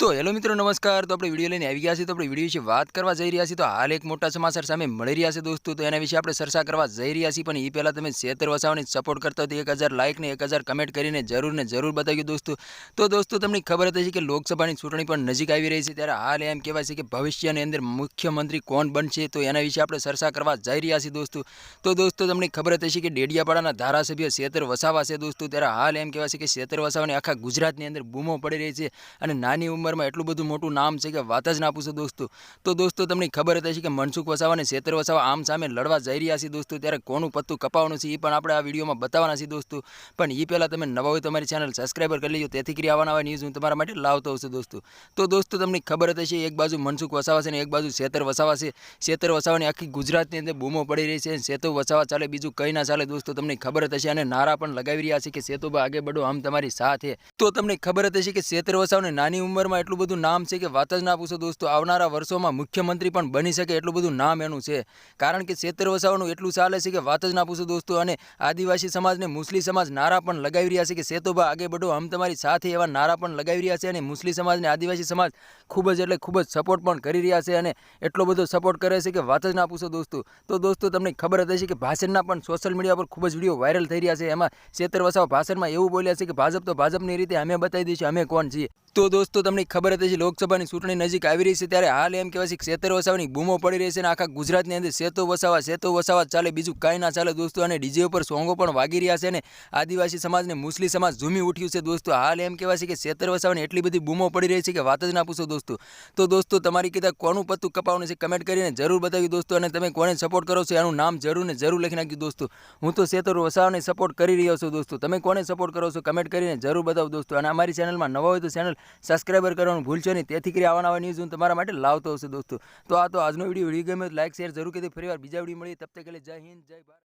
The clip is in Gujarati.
તો હેલો મિત્રો, નમસ્કાર. તો આપણે વીડિયો લઈને આવી ગયા છીએ. તો આપણે વીડિયો વિશે વાત કરવા જઈ રહ્યા છીએ. તો હાલ એક મોટા સમાચાર સામે મળી રહ્યા છે દોસ્તો. તો એના વિશે આપણે ચર્ચા કરવા જઈ રહ્યા છીએ. પણ એ પહેલાં તમે શેતર વસાવાની સપોર્ટ કરતા હોય તો એક હજાર લાઇક ને એક હજાર કમેન્ટ કરીને જરૂર ને જરૂર બતાવ્યું દોસ્તો. તો દોસ્તો, તમને ખબર હતી કે લોકસભાની ચૂંટણી પણ નજીક આવી રહી છે. ત્યારે હાલ એમ કહેવાય છે કે ભવિષ્યની અંદર મુખ્યમંત્રી કોણ બનશે તો એના વિશે આપણે ચર્ચા કરવા જઈ રહ્યા છીએ દોસ્તો. તો દોસ્તો, તમને ખબર હતી કે ડેડિયાપાડાના ધારાસભ્ય શેતર વસાવા છે દોસ્તો. ત્યારે હાલ એમ કહેવાય છે કે શેતર વસાવાની આખા ગુજરાતની અંદર બૂમો પડી રહી છે. અને નાની ઉંમરમાં એટલું બધું મોટું નામ છે કે વાત જ ના પૂછો દોસ્તો. તો દોસ્તો, તમને ખબર હતી હશે કે મનસુખ વસાવા અને શેતર વસાવા આમ સામે લડવા જઈ રહ્યા છે દોસ્તો, ત્યારે કોનું પત્તું કપાવવાનું છે એ પણ આપણે આ વિડીયોમાં બતાવવાના છીએ દોસ્તો. પણ એ પહેલાં તમે નવા હોય તમારી ચેનલ સબસ્ક્રાઈબર કરી લેજો, તેથી કરી આવવાના ન્યૂઝ હું તમારા માટે લાવતો છું દોસ્તો. તો દોસ્તો, તમને ખબર હતી હશે એક બાજુ મનસુખ વસાવા છે અને એક બાજુ શેતર વસાવા છે. શેતર વસાવાની આખી ગુજરાતની અંદર બૂમો પડી રહી છે સેતુ વસાવા ચાલે, બીજું કંઈ ના ચાલે દોસ્તો, તમને ખબર હશે અને નારા પણ લગાવી રહ્યા છે કે સેતુબા આગે બડો આમ તમારી સાથે. તો તમને ખબર હશે કે શેતર વસાવને નાની ઉંમરમાં એટલું બધું નામ છે કે વાત જ ના પૂછો દોસ્તો. આવનારા વર્ષોમાં મુખ્યમંત્રી પણ બની શકે એટલું બધું નામ એનું છે. કારણ કે શેતર વસાવાનું એટલું ચાલે છે કે વાત જ ના પૂછો દોસ્તો. અને આદિવાસી સમાજને મુસ્લિમ સમાજ નારા પણ લગાવી રહ્યા છે કે સેતુબા આગે બઢો, આમ તમારી સાથે એવા નારા પણ લગાવી રહ્યા છે અને મુસ્લિમ સમાજને આદિવાસી સમાજ ખૂબ જ એટલે ખૂબ જ સપોર્ટ પણ કરી રહ્યા છે અને એટલો બધો સપોર્ટ કરે છે કે વાત જ ના પૂછો દોસ્તો. તો દોસ્તો તમને ખબર હતી કે ભાષણના પણ સોશિયલ મીડિયા પર ખૂબ જ વીડિયો વાયરલ થઈ રહ્યા છે. એમાં શેતર વસાવ ભાષણમાં એવું બોલ્યા છે કે ભાજપ તો ભાજપની રીતે અમે બતાવી દઈશું, અમે કોણ છીએ? તો દોસ્તો, તમને ખબર હતી લોકસભાની ચૂંટણી નજીક આવી રહી છે, ત્યારે હાલ એમ કહેવાય છે કે શેતર વસાવાની બૂમો પડી રહી છે અને આખા ગુજરાતની અંદર શેતો વસાવા શેતો વસાવા ચાલે, બીજું કાંઈ ના ચાલે દોસ્તો. અને ડીજે ઉપર સોંગો પણ વાગી રહ્યા છે અને આદિવાસી સમાજને મુસ્લિમ સમાજ ઝૂમી ઉઠ્યું છે દોસ્તો. હાલ એમ કહેવાય છે કે શેતર વસાવાની એટલી બધી બૂમો પડી રહી છે કે વાત જ ના પૂછો દોસ્તો. તો દોસ્તો, તમારી કીધા કોનું પત્તું કપાવવાનું છે કમેન્ટ કરીને જરૂર બતાવ્યું દોસ્તો અને તમે કોને સપોર્ટ કરો છો એનું નામ જરૂર ને જરૂર લખી નાખ્યું દોસ્તો. હું તો શેતર વસાવાને સપોર્ટ કરી રહ્યો છું દોસ્તો. તમે કોને સપોર્ટ કરો છો કમેન્ટ કરીને જરૂર બતાવો દોસ્તો. અને અમારી ચેનલમાં નવા હોય તો ચેનલ સબસ્ક્રાઈબર કરવાનું ભૂલશો નહીં. તેથી કરી આવવાના આવા ન્યૂઝ હું તમારા માટે લાવતો હશે દોસ્તો. તો આ તો આજનો વીડિયો વીડિયો ગમે લાઈક શેર જરૂર કરી ફરી વાર બીજા વીડિયો મળીએ. તબ તક જય હિન્દ, જય ભારત.